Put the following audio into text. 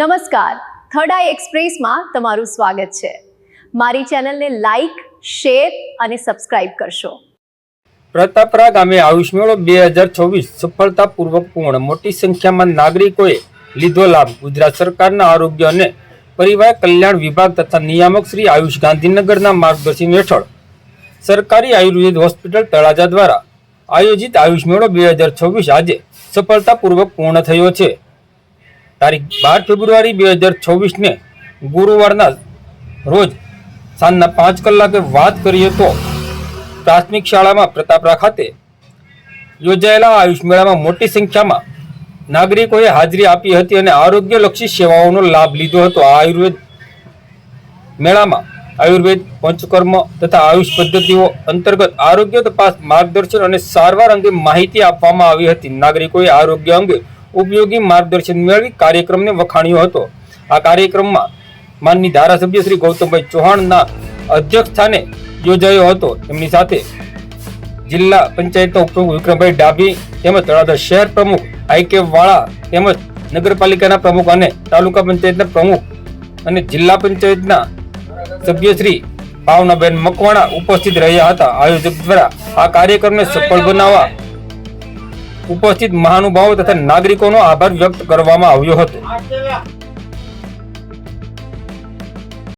નમસ્કાર. થર્ડ આઈ એક્સપ્રેસમાં તમારું સ્વાગત છે. મારી ચેનલને લાઇક શેર અને સબસ્ક્રાઇબ કરશો. પ્રતાપરા ગામે આયુષ મેળો બે હજાર છવ્વીસ સફળતાપૂર્વક પૂર્ણ. મોટી સંખ્યામાં નાગરિકોએ લીધો લાભ. ગુજરાત સરકારના આરોગ્ય અને પરિવાર કલ્યાણ વિભાગ તથા નિયામક શ્રી આયુષ ગાંધીનગરના માર્ગદર્શન હેઠળ સરકારી આયુર્વેદ હોસ્પિટલ તળાજા દ્વારા આયોજિત આયુષ મેળો બે હજાર છવ્વીસ આજે સફળતાપૂર્વક પૂર્ણ થયો છે. તારીખ બાર ફેબ્રુઆરી બે હજાર છવ્વીસને ગુરુવારના રોજ સાંજના પાંચ કલાકે વાત કરીએ તો પ્રાથમિક શાળામાં પ્રતાપરા ખાતે યોજાયેલા આયુષ મેળામાં મોટી સંખ્યામાં નાગરિકોએ હાજરી આપી હતી અને આરોગ્યલક્ષી સેવાઓનો લાભ લીધો હતો. આ આયુર્વેદ મેળામાં આયુર્વેદ, પંચકર્મ તથા આયુષ પદ્ધતિઓ અંતર્ગત આરોગ્ય તપાસ માર્ગદર્શન અને સારવાર અંગે માહિતી આપવામાં આવી હતી. નાગરિકોએ આરોગ્ય અંગે ઉપયોગી માર્ગદર્શન મેળવી કાર્યક્રમને વખાણ્યો હતો. આ કાર્યક્રમમાં માનની ધારાસભ્ય શ્રી ગૌતમભાઈ ચૌહાણના અધ્યક્ષ સ્થાને યોજાયો હતો. એમની સાથે જિલ્લા પંચાયતના ઉપપ્રમુખ વિક્રમભાઈ ડાભી તેમજ તળાજા શહેર પ્રમુખ આઈકે વાળા તેમજ નગરપાલિકાના પ્રમુખ અને તાલુકા પંચાયતના પ્રમુખ અને જિલ્લા પંચાયતના સભ્ય શ્રી ભાવનાબેન મકવાણા ઉપસ્થિત રહ્યા હતા. આયોજક દ્વારા આ કાર્યક્રમને સફળ બનાવવા ઉપસ્થિત મહાનુભાવો તથા નાગરિકોનો આભાર વ્યક્ત કરવામાં આવ્યો હતો.